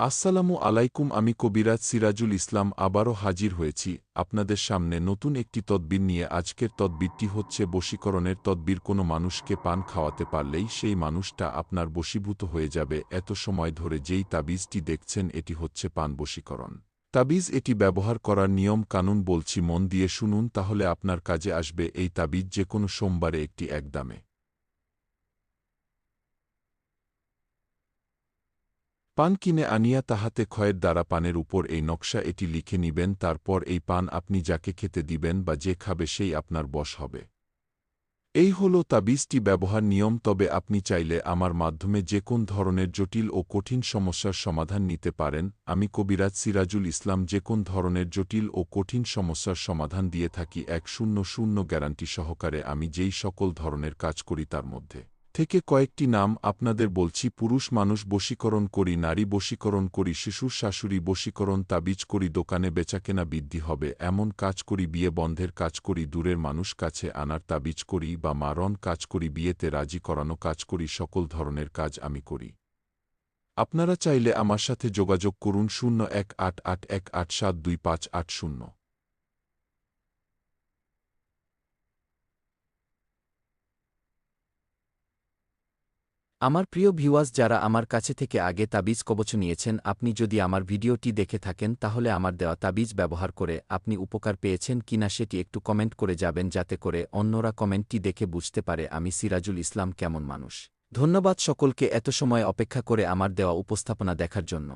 আসসালামু আলাইকুম, আমি কবিরাজ সিরাজুল ইসলাম আবারও হাজির হয়েছি আপনাদের সামনে নতুন একটি তদবির নিয়ে। আজকের তদবিরটি হচ্ছে বশীকরণের তদবির। কোনো মানুষকে পান খাওয়াতে পারলেই সেই মানুষটা আপনার বশীভূত হয়ে যাবে। এত সময় ধরে যেই তাবিজটি দেখছেন, এটি হচ্ছে পান বশীকরণ। তাবিজ এটি ব্যবহার করার নিয়ম কানুন বলছি, মন দিয়ে শুনুন, তাহলে আপনার কাজে আসবে। এই তাবিজ যে কোনো সোমবারে একটি একদামে। পান কিনে আনিয়া তাহাতে ক্ষয়ের দ্বারা পানের উপর এই নকশা এটি লিখে নিবেন, তারপর এই পান আপনি যাকে খেতে দিবেন বা যে খাবে সেই আপনার বশ হবে। এই হল তাবিজটি ব্যবহার নিয়ম, তবে আপনি চাইলে আমার মাধ্যমে যে কোন ধরনের জটিল ও কঠিন সমস্যার সমাধান নিতে পারেন। আমি কবিরাজ সিরাজুল ইসলাম যে কোন ধরনের জটিল ও কঠিন সমস্যার সমাধান দিয়ে থাকি, এক শূন্য শূন্য গ্যারান্টি সহকারে আমি যেই সকল ধরনের কাজ করি তার মধ্যে। থেকে কয়েকটি নাম আপনাদের বলছি। পুরুষ মানুষ বশীকরণ করি, নারী বশীকরণ করি শিশুর শাশুড়ি বশীকরণ, তাবিজ করি, দোকানে বেচাকেনা বৃদ্ধি হবে, এমন কাজ করি, বিয়ে বন্ধের কাজ করি, দূরের মানুষ কাছে আনার তাবিজ করি বা মারণ কাজ করি, বিয়েতে রাজি করানো কাজ করি, সকল ধরনের কাজ আমি করি। আপনারা চাইলে আমার সাথে যোগাযোগ করুন, শূন্য এক আট আট এক আট সাত দুই পাঁচ আট শূন্য। আমার প্রিয় ভিউয়ার্স, যারা আমার কাছে থেকে আগে তাবিজ কবচ নিয়েছেন, আপনি যদি আমার ভিডিওটি দেখে থাকেন, তাহলে আমার দেওয়া তাবিজ ব্যবহার করে আপনি উপকার পেয়েছেন কিনা সেটি একটু কমেন্ট করে যাবেন, যাতে করে অন্যরা কমেন্টটি দেখে বুঝতে পারে আমি সিরাজুল ইসলাম কেমন মানুষ। ধন্যবাদ সকলকে এত সময় অপেক্ষা করে আমার দেওয়া উপস্থাপনা দেখার জন্য।